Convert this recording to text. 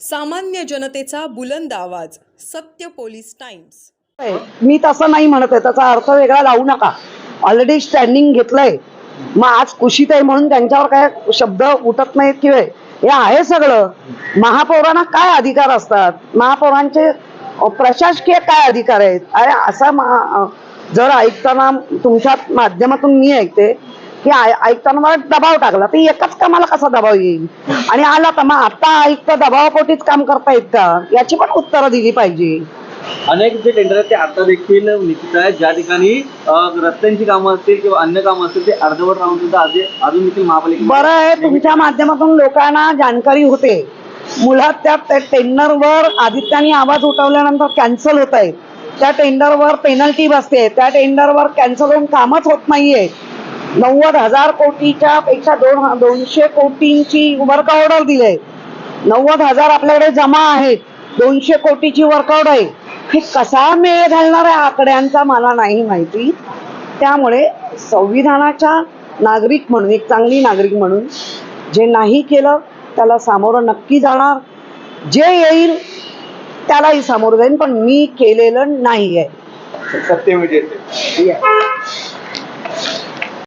सामान्य जनतेचा बुलंद आवाज सत्य पोलीस टाइम्स. मी तसं नाही म्हणत आहे त्याचा अर्थ वेगळा लावू नका. ऑलरेडी स्टँडिंग घेतलंय. मग आज कुशीत आहे म्हणून त्यांच्यावर काय शब्द उठत नाहीत किंवा हे आहे सगळं. महापौरांना काय अधिकार असतात? महापौरांचे प्रशासकीय काय अधिकार आहेत? अरे असा महा- जर ऐकताना तुमच्या माध्यमातून मी ऐकते ऐ- ऐकताना मला दबाव टाकला. तर एकाच कामाला कसा दबाव येईल? आणि आला तर मग आता आयुक्त दबावापोटीच काम करतायत का याची पण उत्तरं दिली पाहिजे. अनेक जे टेंडर आहेत ते आता देखील निश्चित आहेत. ज्या ठिकाणी रस्त्यांची कामं असतील किंवा अन्य कामं असतील ते अर्धवट राहून सुद्धा अजून अजून देखील महापालिका बरं आहे तुमच्या माध्यमातून लोकांना जाणकारी होते. मुळात त्या त्या टेंडरवर आदित्याने आवाज उठवल्यानंतर कॅन्सल होत आहे त्या टेंडरवर पेनल्टी बसते. त्या टेंडरवर कॅन्सल होऊन कामच होत नाहीये. नव्वद हजार कोटीच्या पेक्षा दोन दोनशे कोटींची वर्क ऑर्डर दिले. नव्वद हजार आपल्याकडे जमा आहेत. दोनशे कोटीची वर्क ऑर्डर आहे. हे कसा मेळ घालणार आहे आकड्यांचा मला नाही माहिती. त्यामुळे संविधानाच्या नागरिक म्हणून एक चांगली नागरिक म्हणून जे नाही केलं त्याला सामोरं नक्की जाणार. जे येईल त्यालाही सामोरं जाईन पण मी केलेलं नाही आहे सत्य म्हणजे